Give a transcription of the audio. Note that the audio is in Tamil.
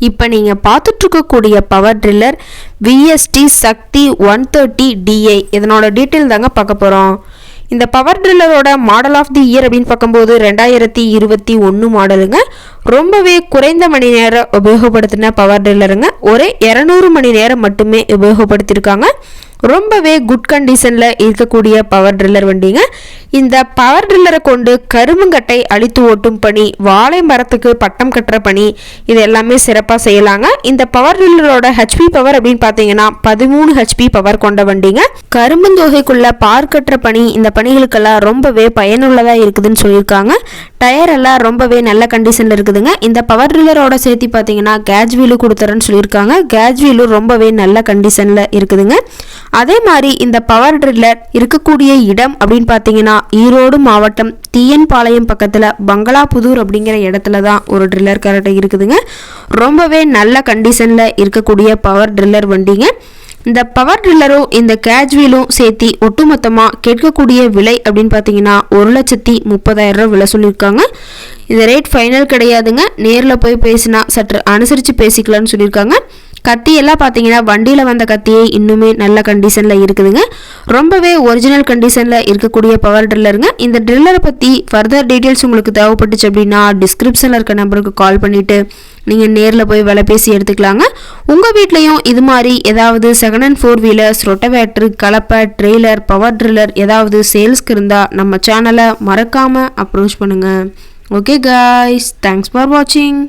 இப்போ நீங்கள் பார்த்துட்ருக்கக்கூடிய power tiller VST Shakti one thirty DI இதனோட டீட்டெயில் தாங்க பார்க்க போகிறோம் இந்த பவர் ட்ரில்லரோட மாடல் ஆஃப் தி இயர் அப்படின்னு பார்க்கும்போது ரெண்டாயிரத்தி இருபத்தி ஒன்று மாடலுங்க ரொம்பவே குறைந்த மணி நேரம் உபயோகப்படுத்தின பவர் ட்ரில்லருங்க ஒரே இரநூறு மணி நேரம் மட்டுமே உபயோகப்படுத்தியிருக்காங்க. ரொம்பவே குட் கண்டிஷனில் இருக்கக்கூடிய பவர் ட்ரில்லர் வண்டிங்க. இந்த பவர் ட்ரில்லரை கொண்டு கரும்புங்கட்டை அழித்து ஓட்டும் பணி வாழை மரத்துக்கு பட்டம் கட்டுற பணி இது எல்லாமே சிறப்பாக செய்யலாங்க. இந்த பவர் ட்ரில்லரோட ஹெச்பி பவர் அப்படின்னு பார்த்தீங்கன்னா பதிமூணு ஹெச்பி பவர் கொண்ட வண்டிங்க. கரும்புந்தொகைக்குள்ள பார் கட்டுற பணி இந்த பணிகளுக்கெல்லாம் ரொம்பவே பயனுள்ளதாக இருக்குதுன்னு சொல்லியிருக்காங்க. டயர் எல்லாம் ரொம்பவே நல்ல கண்டிஷனில் இருக்குது. இருக்குதுங்க இந்த பவர் ட்ரில்லரோட சேர்த்து பார்த்தீங்கன்னா கேஜ் வீலு கொடுத்துறேன்னு சொல்லியிருக்காங்க. கேஜ் வீலு ரொம்பவே நல்ல கண்டிஷனில் இருக்குதுங்க. அதே மாதிரி இந்த பவர் ட்ரில்லர் இருக்கக்கூடிய இடம் அப்படின்னு பார்த்தீங்கன்னா ஈரோடு மாவட்டம் தீயன்பாளையம் பக்கத்தில் பங்களாபுதூர் அப்படிங்கிற இடத்துல தான் ஒரு ட்ரில்லர் கரெக்டாக இருக்குதுங்க. ரொம்பவே நல்ல கண்டிஷனில் இருக்கக்கூடிய பவர் ட்ரில்லர் வண்டிங்க. இந்த பவர் ட்ரில்லரும் இந்த கேஜ் வீலும் சேர்த்து ஒட்டுமொத்தமாக கேட்கக்கூடிய விலை அப்படின்னு பார்த்தீங்கன்னா ஒரு லட்சத்தி முப்பதாயிரம் ரூபா விலை சொல்லியிருக்காங்க. இந்த ரேட் ஃபைனல் கிடையாதுங்க. நேரில் போய் பேசினா சற்று அனுசரித்து பேசிக்கலாம்னு சொல்லியிருக்காங்க. கத்தியெல்லாம் பார்த்தீங்கன்னா வண்டியில் வந்த கத்தியே இன்னுமே நல்ல கண்டிஷனில் இருக்குதுங்க. ரொம்பவே ஒரிஜினல் கண்டிஷனில் இருக்கக்கூடிய பவர் ட்ரில்லருங்க இந்த ட்ரில்லரை பற்றி ஃபர்தர் டீட்டெயில்ஸ் உங்களுக்கு தேவைப்பட்டுச்சு அப்படின்னா டிஸ்கிரிப்ஷனில் இருக்க நம்பருக்கு கால் பண்ணிவிட்டு நீங்கள் நேரில் போய் விலை பேசி எடுத்துக்கலாங்க. உங்கள் வீட்லேயும் இது மாதிரி ஏதாவது second hand four wheelers rotavator கலப்பை ட்ரெய்லர் பவர் ட்ரில்லர் ஏதாவது சேல்ஸ்க்கு இருந்தால் நம்ம சேனலை மறக்காமல் அப்ரோச் பண்ணுங்கள் ஓகே காய்ஸ் தேங்க்ஸ் ஃபார் வாட்சிங்